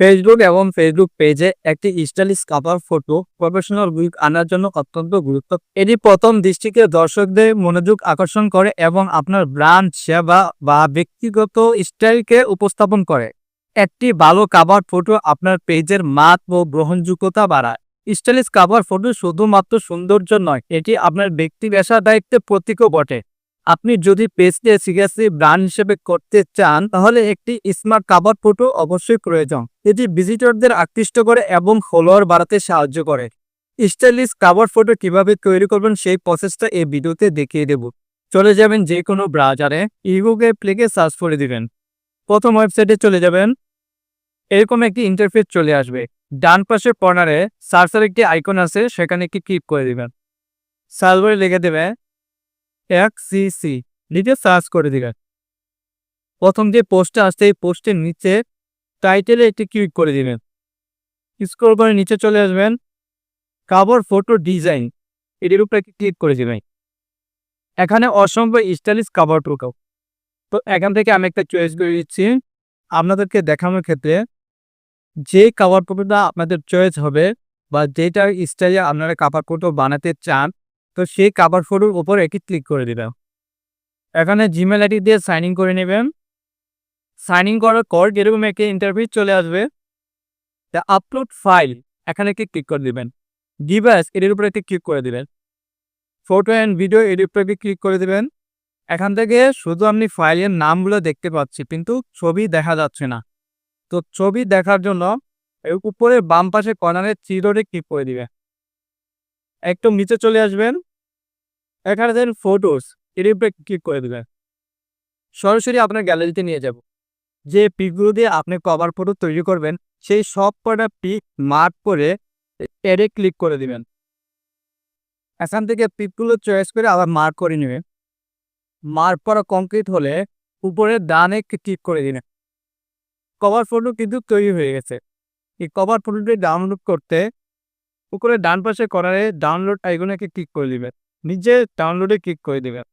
Facebook এবং Facebook পেজে একটি stylish cover photo professional look আনার জন্য অত্যন্ত গুরুত্ব। এটি প্রথম দৃষ্টিকে দর্শকদের মনোযোগ আকর্ষণ করে এবং আপনার ব্র্যান্ড সেবা বা ব্যক্তিগত স্টাইলকে উপস্থাপন করে। একটি ভালো কাভার ফটো আপনার পেজের মাত ও গ্রহণযোগ্যতা বাড়ায়। স্টাইলিশ কাভার ফটো শুধুমাত্র সৌন্দর্য নয়, এটি আপনার ব্যক্তি পেশা দায়িত্বের প্রতীকও বটে। আপনি যদি পেজকে সিরিয়াসলি ব্র্যান্ড হিসেবে করতে চান, তাহলে একটি স্মার্ট কাভার ফটো অবশ্যই প্রয়োজন। এটি ভিজিটরদের আকৃষ্ট করে এবং ফলোয়ার বাড়াতে সাহায্য করে। স্টাইলিশ কাভার ফটো কীভাবে তৈরি করবেন সেই প্রসেসটা এই ভিডিওতে দেখিয়ে দেব। চলে যাবেন যে কোনো ব্রাউজারে ইগুগে প্লেকে সার্চ করে দিবেন। প্রথম ওয়েবসাইটে চলে যাবেন। এরকম একটি ইন্টারফেস চলে আসবে। ডান পাশের কর্নারে সার্চের একটি আইকন আছে, সেখানে একটি ক্লিক করে দিবেন। সার্ভারে লিখে দেবে এক সি সি লিখে সার্চ করে দিবেন। প্রথম যে পোস্টটা আসছে, এই পোস্টের নিচে টাইটেলে একটি ক্লিক করে দিবেন। স্ক্রল করে নিচে চলে আসবেন। কাভার ফটো ডিজাইন এটির উপরে ক্লিক করে দিবেন। এখানে অসম্ভব স্টাইলিশ কাভার ফটো তো এখান থেকে আমি একটা চয়েস করে দিচ্ছি। আপনাদেরকে দেখানোর ক্ষেত্রে যে কাভার ফটোটা আপনাদের চয়েস হবে বা যেটা স্টাইলে আপনারা কাভার ফটো বানাতে চান তো সেই কাভার ফটোর উপর একটি ক্লিক করে দিবেন। এখানে জিমেল আইডি দিয়ে সাইন ইন করে নেবেন। সাইন ইন করার পর যেরকম একটি ইন্টারভিউ চলে আসবে। তা আপলোড ফাইল এখানে একটি ক্লিক করে দিবেন। ডিভাইস এটির উপরে একটি ক্লিক করে দিবেন। ফটো অ্যান্ড ভিডিও এটির উপরে একটি ক্লিক করে দিবেন। এখান থেকে শুধু আপনি ফাইলের নামগুলো দেখতে পাচ্ছি কিন্তু ছবি দেখা যাচ্ছে না। তো ছবি দেখার জন্য উপরে বাম পাশে কর্নারে চিরোরে ক্লিক করে দিবে একটু নিচে চলে আসবেন। এখানে দেন ফটোস এর উপরে ক্লিক করে দেবেন। সরাসরি আপনার গ্যালারিতে নিয়ে যাব। যে পিকগুলো দিয়ে আপনি কভার ফটো তৈরি করবেন, সেই সব কটা পিক মার্ক করে এডে ক্লিক করে দিবেন। এখান থেকে পিকগুলো চয়েস করে আবার মার্ক করে নেবেন। মার্ক করা কমপ্লিট হলে উপরে ডানে ক্লিক করে দিবেন। কভার ফটো কিন্তু তৈরি হয়ে গেছে। এই কভার ফটোটি ডাউনলোড করতে উপরে ডান পাশে করারে ডাউনলোড আইকনে ক্লিক করে দিবেন। নিজে ডাউনলোডে ক্লিক করে দিবেন।